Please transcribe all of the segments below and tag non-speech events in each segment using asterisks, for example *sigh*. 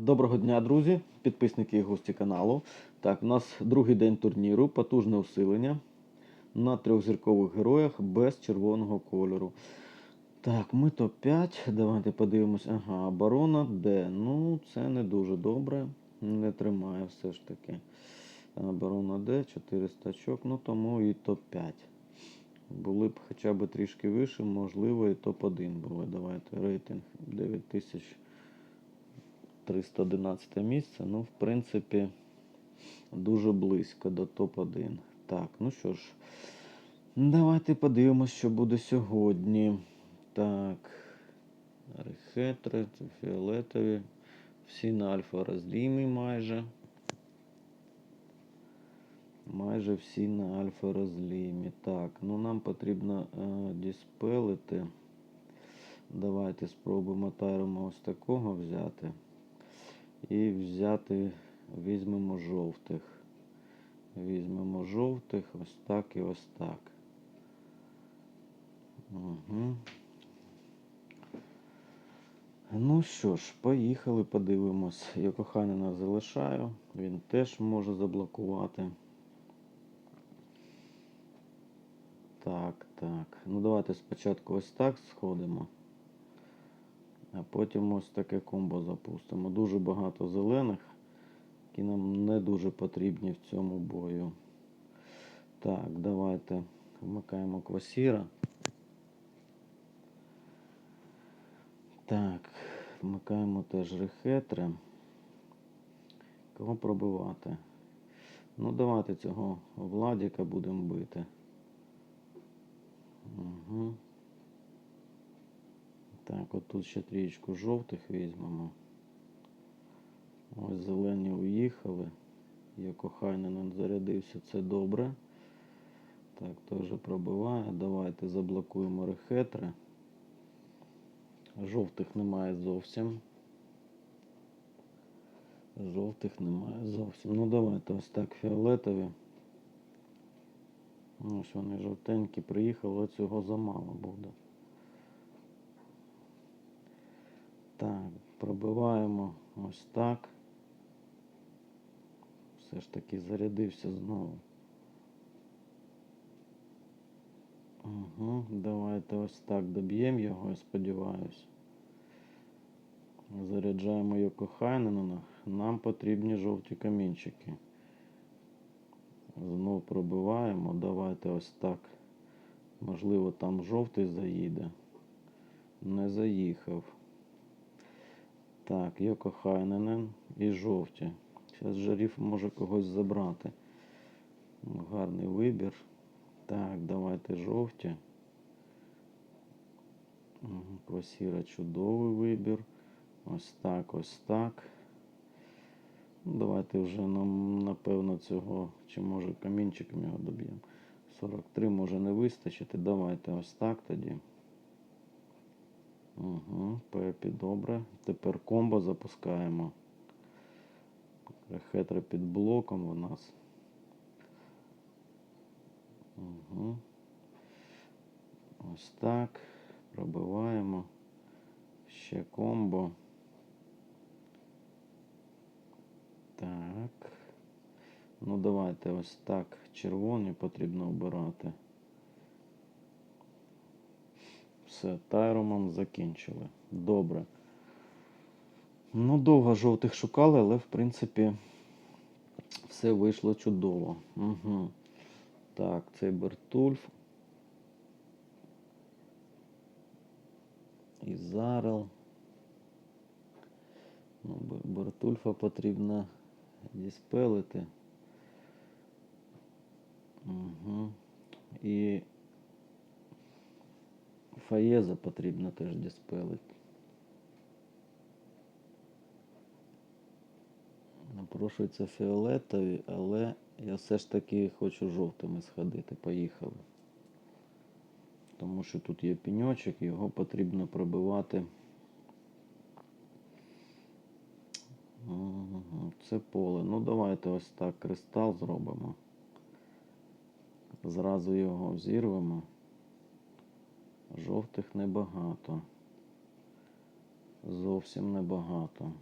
Доброго дня, друзі, підписники і гості каналу. Так, у нас другий день турніру, потужне усилення на трьохзіркових героях без червоного кольору. Так, ми топ-5. Давайте подивимось. Ага, оборона Д. Ну, це не дуже добре. Не тримає все ж таки. Оборона Д, 400 очок, ну тому і топ-5. Були б хоча б трішки вище, можливо, і топ-1 були. Давайте рейтинг 9000. 311 місце. Ну, в принципі, дуже близько до топ-1. Так, ну що ж, давайте подивимось, що буде сьогодні. Так. Рехетри, фіолетові. Всі на альфа розлімі майже. Майже всі на альфа розлімі. Так, ну нам потрібно е, діспелити. Давайте спробуємо тайрому ось такого взяти. І взяти, візьмемо жовтих. Візьмемо жовтих, ось так і ось так. Угу. Ну що ж, поїхали, подивимось. Я коханина залишаю, він теж може заблокувати. Так, так. Ну давайте спочатку ось так сходимо. А потім ось таке комбо запустимо. Дуже багато зелених, які нам не дуже потрібні в цьому бою. Так, давайте вмикаємо квасіра. Так, вмикаємо теж рехетри. Кого пробивати? Ну, давайте цього Владіка будемо бити. Угу. Так, от тут ще трієчку жовтих візьмемо. Ось зелені уїхали. Я кохайнен зарядився, це добре. Так, теж пробиває. Давайте заблокуємо рехетри. Жовтих немає зовсім. Жовтих немає зовсім. Ну давайте ось так фіолетові. Ось вони жовтенькі приїхали, але цього замало буде. Так, пробиваємо ось так. Все ж таки зарядився знову. Угу, давайте ось так доб'ємо його, я сподіваюсь. Заряджаємо його Хайнена. Нам потрібні жовті камінчики. Знов пробиваємо. Давайте ось так. Можливо, там жовтий заїде. Не заїхав. Так, Йоко Хайненен і жовті. Зараз жарів може когось забрати. Ну, Гарний вибір. Так, давайте жовті. Квасіра чудовий вибір. Ось так, ось так. Ну, давайте вже нам, напевно, цього, чи може камінчиком його доб'ємо. 43 може не вистачити. Давайте ось так тоді. Угу, Пепі, добре. Тепер комбо запускаємо. Хетра під блоком у нас. Угу. Ось так. Пробиваємо. Ще комбо. Так. Ну, давайте ось так. Червоні потрібно обирати. Все, тайромом закінчили. Добре. Ну, довго жовтих шукали, але в принципі все вийшло чудово. Угу. Так, цей Бертульф. І Зарел. Ну, Бертульфа потрібно діспелити. Угу. І Фаєза потрібно теж діспелити. Напрошується фіолетові, але я все ж таки хочу жовтими сходити. Поїхали. Тому що тут є піньочок, його потрібно пробивати. Це поле. Ну давайте ось так кристал зробимо. Зразу його взірвемо. Жовтих небагато. Зовсім небагато.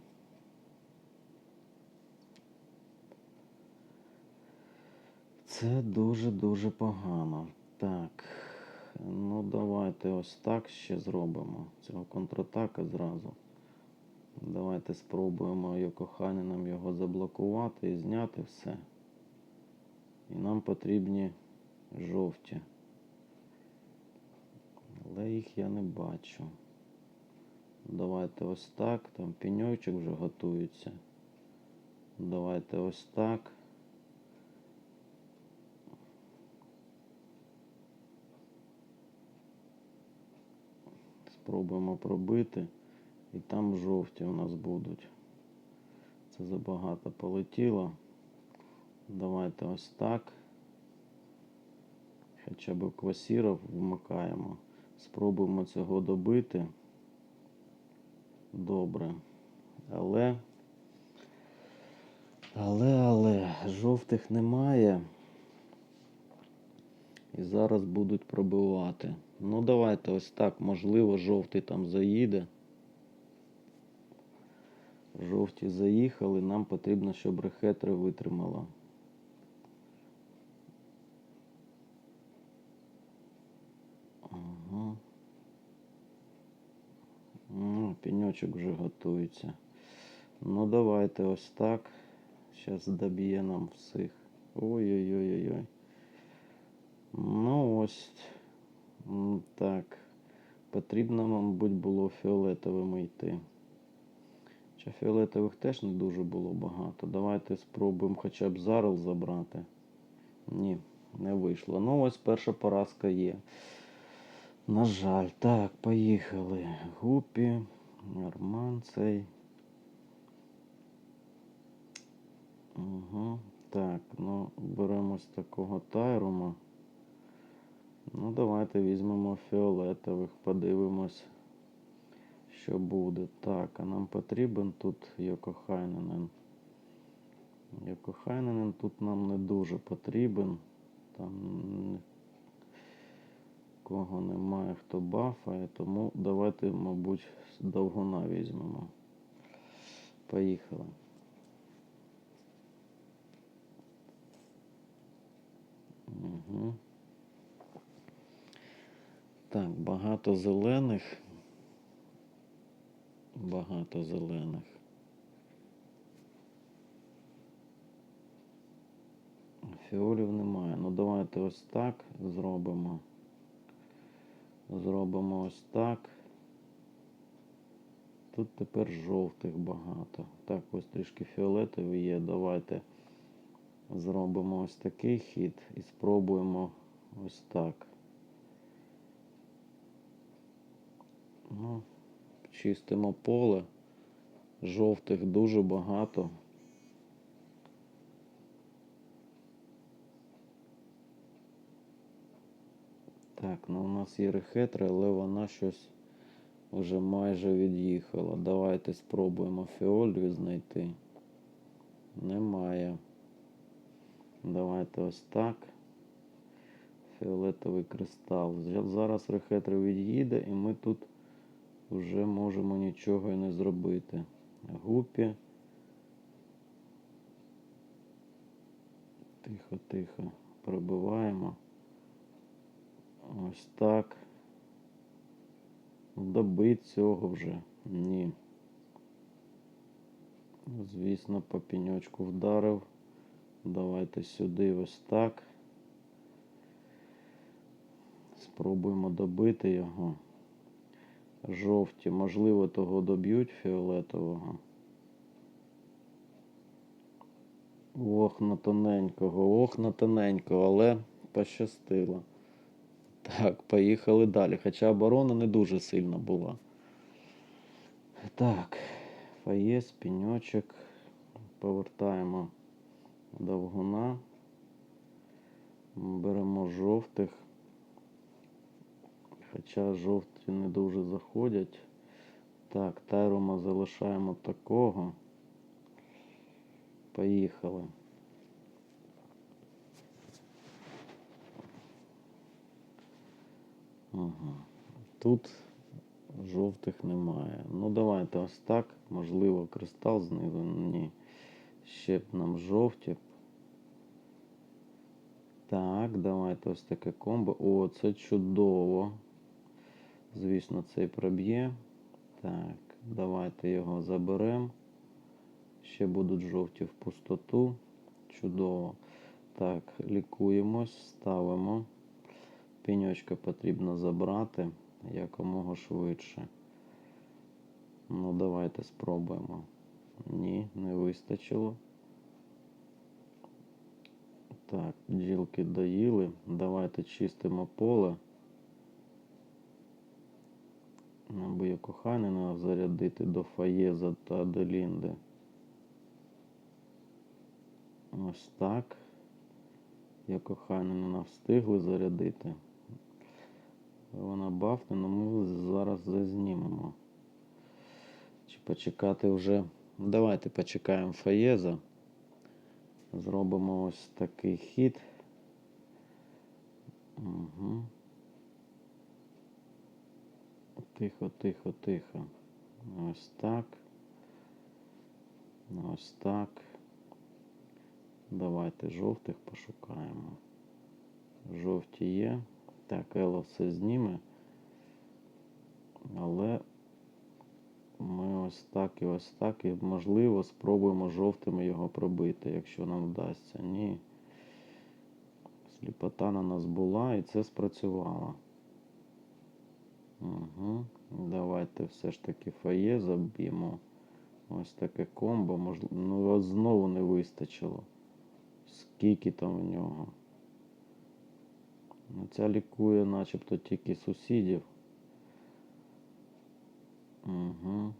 Це дуже-дуже погано. Так, ну давайте ось так ще зробимо. Цього контратака зразу. Давайте спробуємо Йокохані нам його заблокувати і зняти все. І нам потрібні жовті. Але їх я не бачу. Давайте ось так. Там пеньочок вже готується. Давайте ось так. Спробуємо пробити. І там жовті у нас будуть. Це забагато полетіло. Давайте ось так. Хоча б квасіров вмикаємо. Спробуємо цього добити. Добре. Але. Але, але, жовтих немає. І зараз будуть пробивати. Ну, давайте ось так. Можливо, жовтий там заїде. Жовті заїхали. Нам потрібно, щоб рехетра витримала. Ну, пеньочок вже готується. Ну, давайте ось так. Зараз доб'є нам всіх. Ой-ой-ой-ой-ой. Ну ось. Так. Потрібно, мабуть, було фіолетовими йти. Хоча фіолетових теж не дуже було багато. Давайте спробуємо хоча б зарл забрати. Ні, не вийшло. Ну, ось перша поразка є. На жаль. Так, поїхали. Гупі, Норман цей. Угу. Так, ну беремо з такого тайрума. Ну, давайте візьмемо фіолетових, подивимось, що буде. Так, а нам потрібен тут Йокохайненен. Йокохайненен тут нам не дуже потрібен. Там кого немає, хто бафає, тому давайте, мабуть, довгуна візьмемо. Поїхали. Угу. Так, багато зелених. Багато зелених. Фіолів немає. Ну давайте ось так зробимо. Зробимо ось так. Тут тепер жовтих багато. Так, ось трішки фіолетовий є. Давайте зробимо ось такий хід і спробуємо ось так. Ну, чистимо поле. Жовтих дуже багато. Так, ну у нас є рехетра, але вона щось вже майже від'їхала. Давайте спробуємо фіолію знайти. Немає. Давайте ось так. Фіолетовий кристал. Зараз рехетра від'їде і ми тут вже можемо нічого і не зробити. Гупі. Тихо, тихо. Пробиваємо. Ось так. Добить цього вже. Ні. Звісно, по пеньочку вдарив. Давайте сюди ось так. Спробуємо добити його. Жовті, можливо, того доб'ють фіолетового. Ох, на тоненького, ох, на тоненького, але пощастило. Так, поїхали далі. Хоча оборона не дуже сильна була. Так, фаєс, піньочок. Повертаємо довгуна. Беремо жовтих. Хоча жовті не дуже заходять. Так, тайрума залишаємо такого. Поїхали. Ага. Тут жовтих немає. Ну давайте ось так. Можливо, кристал знизу. Ні. Ще б нам жовті. Так, давайте ось таке комбо. О, це чудово. Звісно, цей проб'є. Так, давайте його заберемо. Ще будуть жовті в пустоту. Чудово. Так, лікуємось, ставимо. Пеньочка потрібно забрати якомога швидше. Ну, давайте спробуємо. Ні, не вистачило. Так, бджілки доїли. Давайте чистимо поле. Нам би коханина зарядити до Фаєза та до Лінди. Ось так. Я коханина встигли зарядити. Вона бафне, але ми зараз зазнімемо. Чи почекати вже. Давайте почекаємо Фаєза. Зробимо ось такий хід. Угу. Тихо, тихо, тихо. Ось так. Ось так. Давайте жовтих пошукаємо. Жовті є. Так, Ело все зніме. Але ми ось так і ось так. І можливо спробуємо жовтими його пробити, якщо нам вдасться. Ні. Сліпота на нас була і це спрацювало. Угу. Давайте все ж таки фає заб'ємо. Ось таке комбо. Можливо, ну знову не вистачило. Скільки там в нього? Ця лікує начебто тільки сусідів. Угу.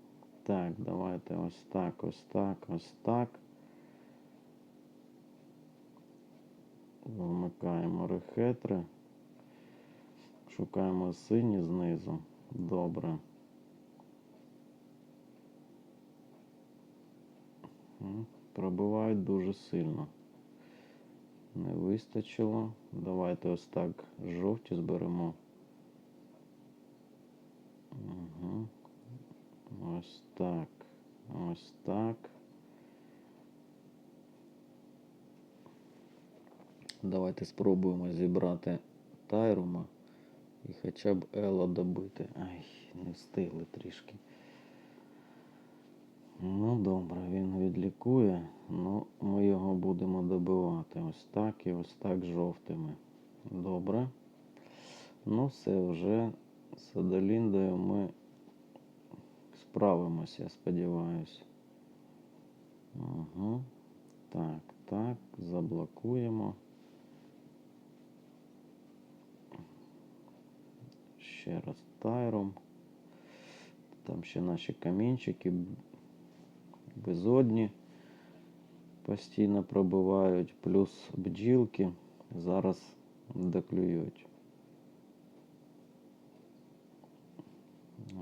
Так, давайте ось так, ось так, ось так. Вмикаємо рехетри. Шукаємо сині знизу. Добре. Пробивають дуже сильно. Не вистачило. Давайте ось так жовті зберемо. Угу. Ось так. Ось так. Давайте спробуємо зібрати Тайрума і хоча б Ела добити. Ай, не встигли трішки. Ну, добре, він відлікує. Ну, ми його будемо добивати. Ось так і ось так жовтими. Добре. Ну, все, вже з Адаліндою ми справимося, я сподіваюся. Угу. Так, так, заблокуємо. Ще раз тайром. Там ще наші камінчики безодні постійно пробивають, плюс бджілки зараз доклюють.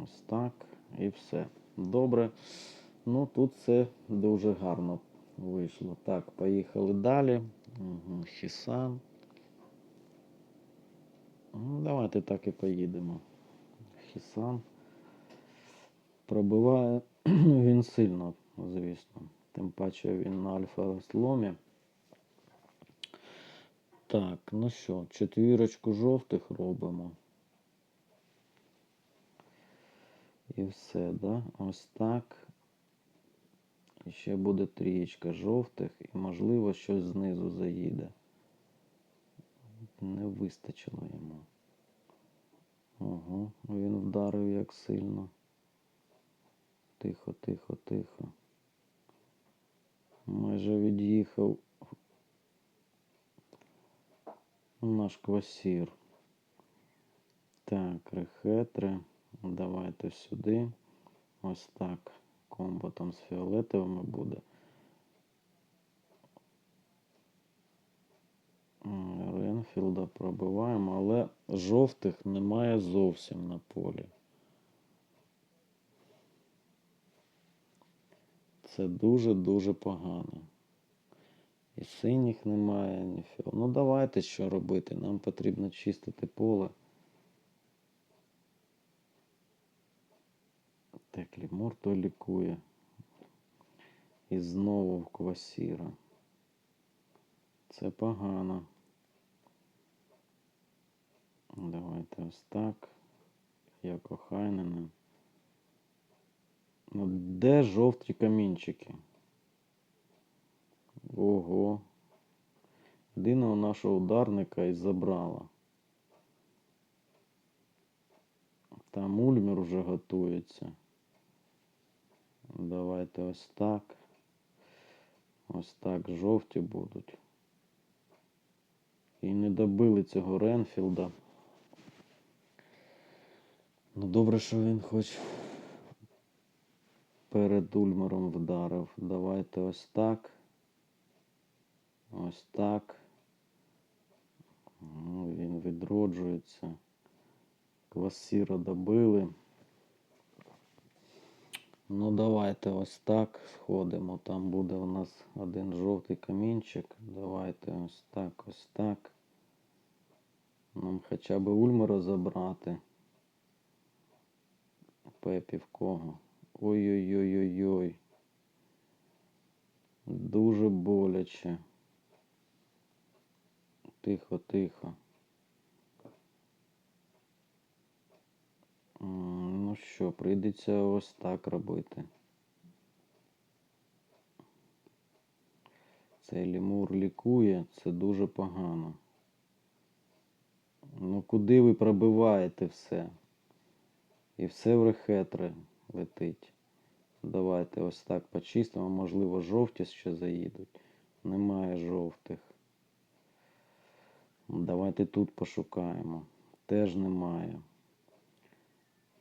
Ось так і все. Добре. Ну тут все дуже гарно вийшло. Так, поїхали далі. Угу, Хісан. Ну, давайте так і поїдемо. Хісан. Пробиває *clears throat* він сильно, звісно. Тим паче він на альфа-розломі. Так, ну що, четвірочку жовтих робимо. І все, да? Ось так. І ще буде трієчка жовтих і, можливо, щось знизу заїде. Не вистачило йому. Ого, він вдарив як сильно. Тихо, тихо, тихо. Майже від'їхав наш квасір. Так, рехетри. Давайте сюди. Ось так. Комбо там з фіолетовими буде. Ренфілда пробиваємо, але жовтих немає зовсім на полі. Це дуже-дуже погано. І синіх немає, ні. Ну давайте що робити. Нам потрібно чистити поле. Так, лімор то лікує. І знову в квасіра. Це погано. Давайте ось так. Я кохайнена. Ну, де жовті камінчики? Ого. Єдиного нашого ударника і забрала. Там Ульмер вже готується. Давайте ось так. Ось так жовті будуть. І не добили цього Ренфілда. Ну добре, що він хоч перед Ульмером вдарив. Давайте ось так. Ось так. Ну, він відроджується. Квасіра добили. Ну, давайте ось так сходимо. Там буде у нас один жовтий камінчик. Давайте ось так, ось так. Нам хоча б Ульмера забрати. Пепі в кого? Ой-ой-ой-ой-ой. Дуже боляче. Тихо, тихо. Ну що, прийдеться ось так робити. Цей лімур лікує, це дуже погано. Ну куди ви пробиваєте все? І все в рехетри летить. Давайте ось так почистимо. Можливо, жовті ще заїдуть. Немає жовтих. Давайте тут пошукаємо. Теж немає.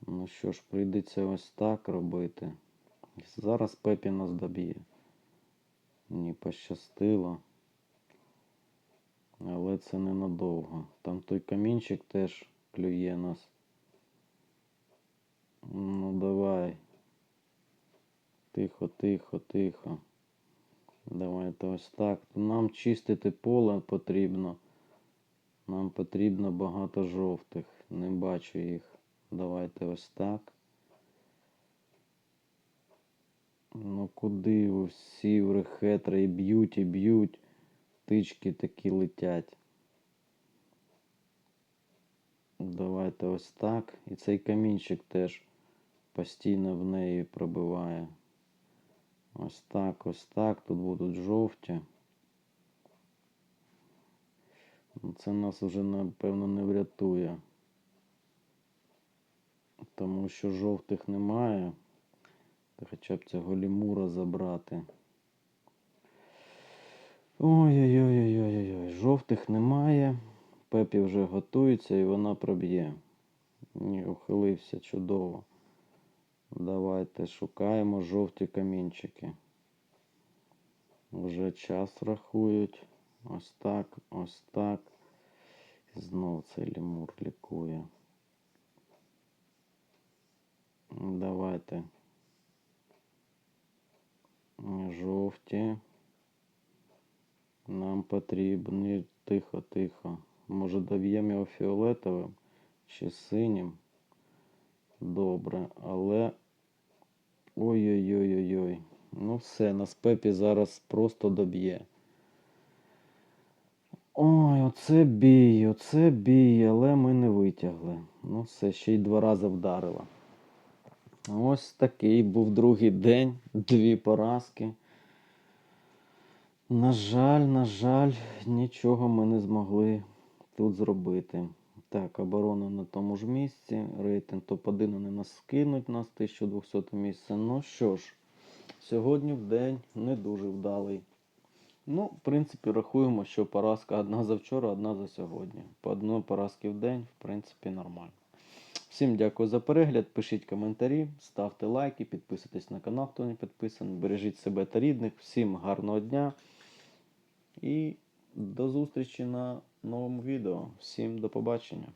Ну що ж, прийдеться ось так робити. Зараз Пепі нас доб'є. Ні, пощастило. Але це ненадовго. Там той камінчик теж клює нас. Ну давай. Тихо, тихо, тихо. Давайте ось так. Нам чистити поле потрібно. Нам потрібно багато жовтих. Не бачу їх. Давайте ось так. Ну куди всі в рехетри і б'ють, і б'ють. Тички такі летять. Давайте ось так. І цей камінчик теж постійно в неї пробиває. Ось так, ось так. Тут будуть жовті. Ну, Це нас вже, напевно, не врятує. Тому що жовтих немає. Хоча б цього лімура забрати. Ой-ой-ой-ой-ой-ой. Жовтих немає. Пепі вже готується і вона проб'є. Ні, ухилився чудово. Давайте шукаємо жовті камінчики. Вже час рахують. Ось так, ось так. І знов цей лімур лікує. Давайте. Жовті. Нам потрібні тихо, тихо. Може доб'ємо його фіолетовим чи синім. Добре, але. Ой-ой-ой-ой-ой. Ну все, нас Пепі зараз просто доб'є. Ой, оце бій, оце бій, але ми не витягли. Ну все, ще й два рази вдарила. Ось такий був другий день, дві поразки. На жаль, на жаль, нічого ми не змогли тут зробити. Так, оборона на тому ж місці. Рейтинг топ-1 вони нас скинуть нас 1200 місце. Ну що ж, сьогодні в день не дуже вдалий. Ну, в принципі, рахуємо, що поразка одна за вчора, одна за сьогодні. По одній поразки в день, в принципі, нормально. Всім дякую за перегляд. Пишіть коментарі, ставте лайки, підписуйтесь на канал, хто не підписаний. Бережіть себе та рідних. Всім гарного дня. І до зустрічі на новому відео. Всім до побачення.